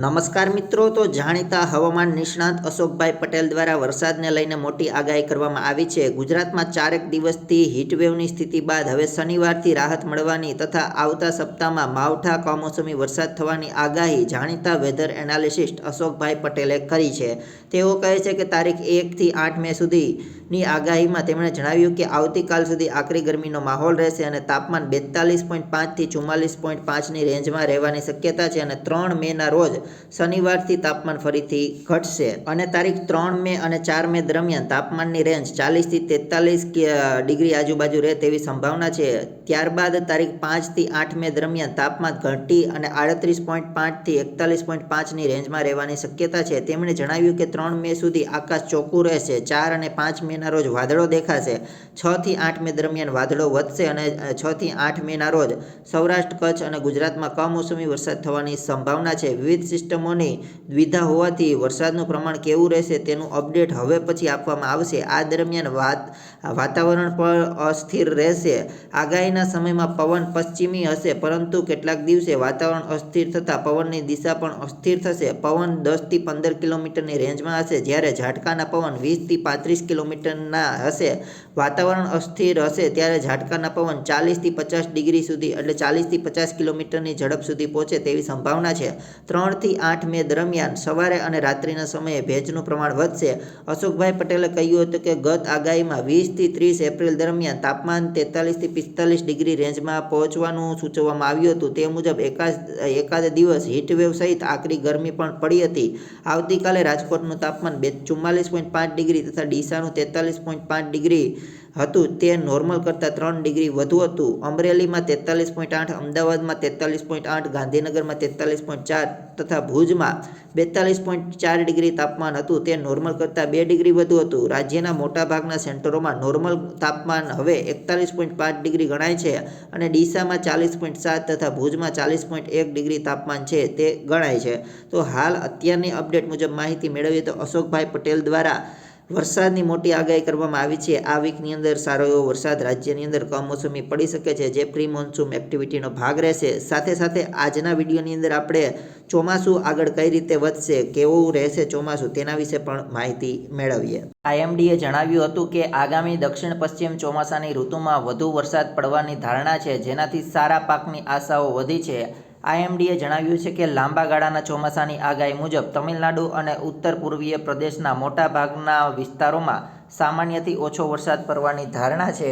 નમસ્કાર મિત્રો, તો જાણીતા હવામાન નિષ્ણાત અશોકભાઈ પટેલ દ્વારા વરસાદને લઈને મોટી આગાહી કરવામાં આવી છે. ગુજરાતમાં ચારેક દિવસથી હીટવેવની સ્થિતિ બાદ હવે શનિવારથી રાહત મળવાની તથા આવતા સપ્તાહમાં માવઠા કમોસમી વરસાદ થવાની આગાહી જાણીતા વેધર એનાલિસ્ટ અશોકભાઈ પટેલે કરી છે. તેઓ કહે છે કે તારીખ એકથી આઠ મે સુધીની આગાહીમાં તેમણે જણાવ્યું કે આવતીકાલ સુધી આકરી ગરમીનો માહોલ રહેશે અને તાપમાન બેતાલીસ પોઈન્ટ પાંચથી ચુમ્માલીસ પોઈન્ટ પાંચની રેન્જમાં રહેવાની શક્યતા છે અને ત્રણ મેના રોજ શનિવારથી તાપમાન ફરીથી ઘટશે અને તારીખ ત્રણ મે અને ચાર મે દરમિયાન તાપમાનની રેન્જ ચાલીસથી તેતાલીસ ડિગ્રી આજુબાજુ રહે તેવી સંભાવના છે. ત્યારબાદ તારીખ પાંચથી આઠ મે દરમિયાન તાપમાન ઘટી અને આડત્રીસ પોઈન્ટ પાંચથી એકતાલીસ પોઈન્ટ પાંચની રેન્જમાં રહેવાની શક્યતા છે. તેમણે જણાવ્યું કે ત્રણ મે સુધી આકાશ ચોખ્ખું રહેશે. ચાર અને પાંચ મેના રોજ વાદળો દેખાશે. છથી આઠ મે દરમિયાન વાદળો વધશે અને છથી આઠ મેના રોજ સૌરાષ્ટ્ર, કચ્છ અને ગુજરાતમાં કમોસમી વરસાદ થવાની સંભાવના છે. વિવિધ સિસ્ટમોની દ્વિધા હોવાથી વરસાદનું પ્રમાણ કેવું રહેશે તેનું અપડેટ હવે પછી આપવામાં આવશે. આ દરમિયાન વાત, વાતાવરણ પણ અસ્થિર રહેશે. આગાહીના સમયમાં પવન પશ્ચિમી હશે, પરંતુ કેટલાક દિવસે વાતાવરણ અસ્થિર થતાં પવનની દિશા પણ અસ્થિર થશે. પવન દસથી પંદર કિલોમીટરની રેન્જમાં હશે, જ્યારે ઝાટકાના પવન વીસથી પાંત્રીસ કિલોમીટરના હશે. વાતાવરણ અસ્થિર હશે, ત્યારે ઝાટકાના પવન ચાલીસથી પચાસ ડિગ્રી સુધી એટલે ચાલીસથી પચાસ કિલોમીટરની ઝડપ સુધી પહોંચે તેવી સંભાવના છે. ત્રણથી આઠ મે દરમિયાન સવારે અને રાત્રિના સમયે ભેજનું પ્રમાણ વધશે. અશોકભાઈ પટેલે કહ્યું હતું કે, ગત આગાહીમાં વીસથી ત્રીસ એપ્રિલ દરમિયાન તાપમાન તેતાલીસથી પિસ્તાલીસ ડિગ્રી રેન્જમાં પહોંચવાનું સૂચવવામાં આવ્યું હતું. તે મુજબ એકાદ એકાદ દિવસ હીટવેવ સહિત આકરી ગરમી પણ પડી હતી. આવતીકાલે રાજકોટનું તાપમાન બે, ચુમ્માલીસ પોઈન્ટ પાંચ ડિગ્રી તથા ડીસાનું તેતાલીસ પોઈન્ટ પાંચ ડિગ્રી હતું તે નોર્મલ કરતાં ત્રણ ડિગ્રી વધુ હતું. અમરેલીમાં તેતાલીસ પોઈન્ટ આઠ, અમદાવાદમાં તેતાલીસ પોઈન્ટ આઠ, ગાંધીનગરમાં તેતાલીસ પોઈન્ટ ચાર તથા ભુજમાં બેતાલીસ પોઈન્ટ ચાર ડિગ્રી તાપમાન હતું. તે નોર્મલ કરતાં બે ડિગ્રી વધુ હતું. રાજ્યના મોટાભાગના સેન્ટરોમાં નોર્મલ તાપમાન હવે એકતાલીસ પોઈન્ટ પાંચ ડિગ્રી ગણાય છે અને ડીસામાં ચાલીસ પોઈન્ટ સાત તથા ભુજમાં ચાલીસ પોઈન્ટ એક ડિગ્રી તાપમાન છે તે ગણાય છે. તો હાલ અત્યારની અપડેટ મુજબ માહિતી મેળવીએ તો અશોકભાઈ પટેલ દ્વારા વરસાદની મોટી આગાહી કરવામાં આવી છે. આ વીકની અંદર સારો એવો વરસાદ રાજ્યની અંદર કમોસમી પડી શકે છે. જે પ્રી મોન્સૂન એક્ટિવિટીનો ભાગ રહેશે. સાથે સાથે આજના વિડીયોની અંદર આપણે ચોમાસું આગળ કઈ રીતે વધશે, કેવું રહેશે ચોમાસું તેના વિશે પણ માહિતી મેળવીએ. આઈએમડીએ જણાવ્યું હતું કે આગામી દક્ષિણ પશ્ચિમ ચોમાસાની ઋતુમાં વધુ વરસાદ પડવાની ધારણા છે. જેનાથી સારા પાકની આશાઓ વધી છે. આઈએમડીએ જણાવ્યું છે કે લાંબા ગાળાના ચોમાસાની આગાહી મુજબ તમિલનાડુ અને ઉત્તર પૂર્વીય પ્રદેશના મોટાભાગના વિસ્તારોમાં સામાન્યથી ઓછો વરસાદ પડવાની ધારણા છે.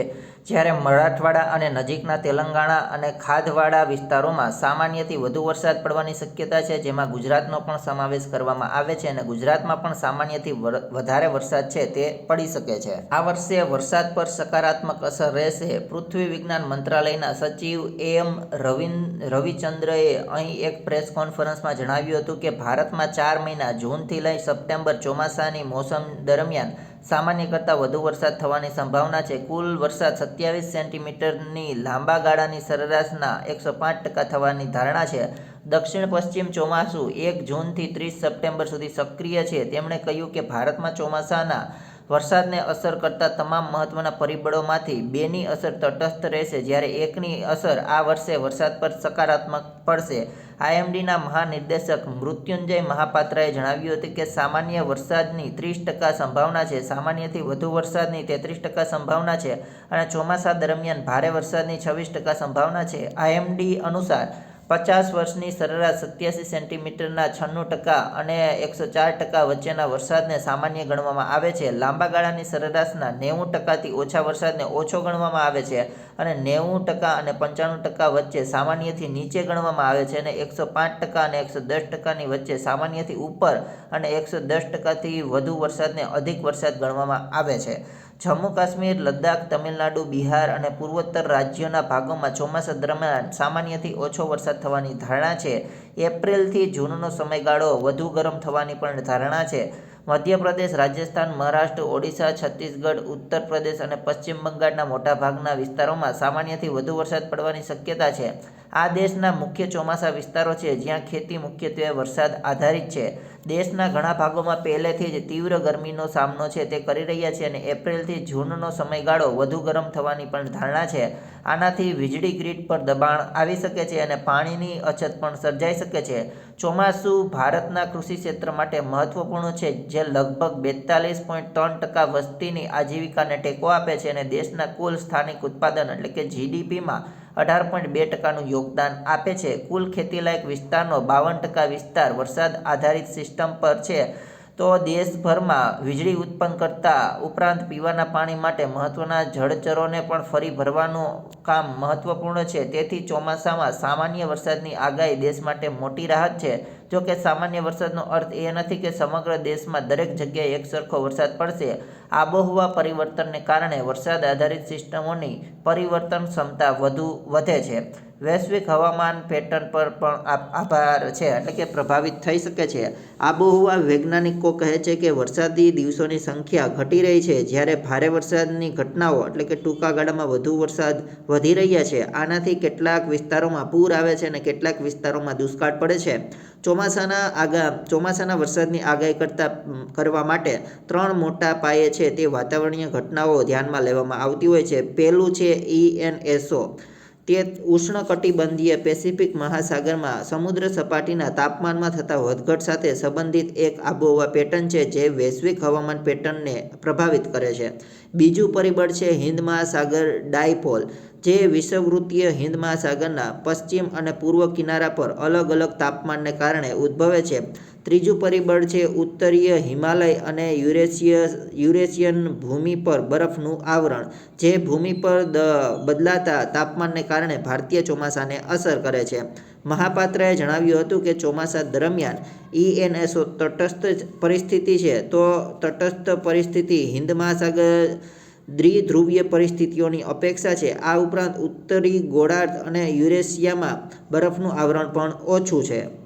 જ્યારે મરાઠવાડા અને નજીકના તેલંગાણા અને ખાધવાડા વિસ્તારોમાં સામાન્યથી વધુ વરસાદ પડવાની શક્યતા છે, જેમાં ગુજરાતનો પણ સમાવેશ કરવામાં આવે છે અને ગુજરાતમાં પણ સામાન્યથી વધારે વરસાદ છે તે પડી શકે છે. આ વર્ષે વરસાદ પર સકારાત્મક અસર રહેશે. પૃથ્વી વિજ્ઞાન મંત્રાલયના સચિવ એમ રવિન, રવિચંદ્રએ અહીં એક પ્રેસ કોન્ફરન્સમાં જણાવ્યું હતું કે ભારતમાં ચાર મહિના જૂનથી લઈ સપ્ટેમ્બર ચોમાસાની મોસમ દરમિયાન સામાન્ય કરતાં વધુ વરસાદ થવાની સંભાવના છે. કુલ વરસાદ સત્યાવીસ સેન્ટીમીટરની લાંબા ગાળાની સરેરાશના એકસો પાંચ ટકા થવાની ધારણા છે. દક્ષિણ પશ્ચિમ ચોમાસું એક જૂનથી ત્રીસ સપ્ટેમ્બર સુધી સક્રિય છે. તેમણે કહ્યું કે ભારતમાં ચોમાસાના વરસાદને અસર કરતા તમામ મહત્વના પરિબળોમાંથી બેની અસર તટસ્થ રહેશે. જ્યારે એકની અસર આ વર્ષે વરસાદ પર સકારાત્મક પડશે. આઈએમડીના મહાનિર્દેશક મૃત્યુંજય મહાપાત્રાએ જણાવ્યું હતું કે, સામાન્ય વરસાદની ત્રીસ ટકા સંભાવના છે. સામાન્યથી વધુ વરસાદની તેત્રીસ ટકા સંભાવના છે અને ચોમાસા દરમિયાન ભારે વરસાદની છવ્વીસ ટકા સંભાવના છે. આઈએમડી અનુસાર પચાસ વર્ષની સરેરાશ સત્યાસી સેન્ટીમીટરના છન્નું ટકા અને એકસો ચાર ટકા વચ્ચેના વરસાદને સામાન્ય ગણવામાં આવે છે. લાંબા ગાળાની સરેરાશના નેવું ટકાથી ઓછા વરસાદને ઓછો ગણવામાં આવે છે અને નેવું ટકા અને પંચાણું ટકા વચ્ચે સામાન્યથી નીચે ગણવામાં આવે છે અને એકસો પાંચ ટકા અને એકસો દસ ટકાની વચ્ચે સામાન્યથી ઉપર અને એકસો દસ ટકાથી વધુ વરસાદને અધિક વરસાદ ગણવામાં આવે છે. જમ્મુ કાશ્મીર, લદ્દાખ, તમિલનાડુ, બિહાર અને પૂર્વોત્તર રાજ્યોના ભાગોમાં ચોમાસા દરમિયાન સામાન્યથી ઓછો વરસાદ થવાની ધારણા છે. એપ્રિલથી જૂનનો સમયગાળો વધુ ગરમ થવાની પણ ધારણા છે. મધ્યપ્રદેશ, રાજસ્થાન, મહારાષ્ટ્ર, ઓડિશા, છત્તીસગઢ ઉત્તર પ્રદેશ અને પશ્ચિમ બંગાળના મોટાભાગના વિસ્તારોમાં સામાન્યથી વધુ વરસાદ પડવાની શક્યતા છે. આ દેશના મુખ્ય ચોમાસા વિસ્તારો છે, જ્યાં ખેતી મુખ્યત્વે વરસાદ આધારિત છે. દેશના ઘણા ભાગોમાં પહેલેથી જ તીવ્ર ગરમીનો સામનો છે, તે કરી રહ્યા છે અને એપ્રિલથી જૂનનો સમયગાળો વધુ ગરમ થવાની પણ ધારણા છે. આનાથી વીજળી ગ્રીડ પર દબાણ આવી શકે છે અને પાણીની અછત પણ સર્જાઈ શકે છે. ચોમાસું ભારતના કૃષિ ક્ષેત્ર માટે મહત્વપૂર્ણ છે, જે લગભગ બેતાલીસ પોઈન્ટ ત્રણ ટકા વસ્તીની આજીવિકાને ટેકો આપે છે અને દેશના કુલ સ્થાનિક ઉત્પાદન એટલે કે જીડીપીમાં અઢાર પોઈન્ટ બે ટકાનું યોગદાન આપે છે. કુલ ખેતીલાયક વિસ્તારનો બાવન ટકા વિસ્તાર વરસાદ આધારિત સિસ્ટમ પર છે. તો દેશભરમાં વીજળી ઉત્પન્ન કરતા ઉપરાંત પીવાના પાણી માટે મહત્ત્વના જળચરોને પણ ફરી ભરવાનું કામ મહત્ત્વપૂર્ણ છે. તેથી ચોમાસામાં સામાન્ય વરસાદની આગાહી દેશ માટે મોટી રાહત છે. જો કે સામાન્ય વરસાદનો અર્થ એ નથી કે સમગ્ર દેશમાં દરેક જગ્યાએ એકસરખો વરસાદ પડશે. આબોહવા પરિવર્તનને કારણે વરસાદ આધારિત સિસ્ટમોની પરિવર્તન ક્ષમતા વધુ વધે છે. વૈશ્વિક હવામાન પેટર્ન પર પણ આભાર છે, એટલે કે પ્રભાવિત થઈ શકે છે. આબોહવા વૈજ્ઞાનિકો કહે છે કે વરસાદી દિવસોની સંખ્યા ઘટી રહી છે. જ્યારે ભારે વરસાદની ઘટનાઓ, એટલે કે ટૂંકા ગાળામાં વધુ વરસાદ વધી રહ્યા છે. આનાથી કેટલાક વિસ્તારોમાં પૂર આવે છે અને કેટલાક વિસ્તારોમાં દુષ્કાળ પડે છે. ચોમાસાના આગા, ચોમાસાના વરસાદની આગાહી કરતા કરવા માટે ત્રણ મોટા પાયે છે તે વાતાવરણીય ઘટનાઓ ધ્યાનમાં લેવામાં આવતી હોય છે. પહેલું છે ઈએનએસઓ તે ઉષ્ણકટિબંધીય પેસિફિક મહાસાગરમાં સમુદ્ર સપાટીના તાપમાનમાં થતા વધઘટ સાથે સંબંધિત એક આબોહવા પેટર્ન છે જે વૈશ્વિક હવામાન પેટર્નને પ્રભાવિત કરે છે. બીજું પરિબળ છે હિન્દ મહાસાગર ડાયપોલ. જે વિષુવવૃત્તીય હિન્દ મહાસાગરના પશ્ચિમ અને પૂર્વ કિનારા પર અલગ અલગ તાપમાનને કારણે ઉદ્ભવે છે. ત્રીજું પરિબળ છે ઉત્તરીય હિમાલય અને યુરેશિય, યુરેશિયન ભૂમિ પર બરફનું આવરણ, જે ભૂમિ પર દ, બદલાતા તાપમાનને કારણે ભારતીય ચોમાસાને અસર કરે છે. મહાપાત્રએ જણાવ્યું હતું કે ચોમાસા દરમિયાન ઈએનએસઓ તટસ્થ પરિસ્થિતિ છે. તો તટસ્થ પરિસ્થિતિ હિન્દ મહાસાગર દ્વિધ્રુવીય પરિસ્થિતિઓની અપેક્ષા છે. આ ઉપરાંત ઉત્તરી ગોળાર્ધ અને યુરેશિયામાં બરફનું આવરણ પણ ઓછું છે.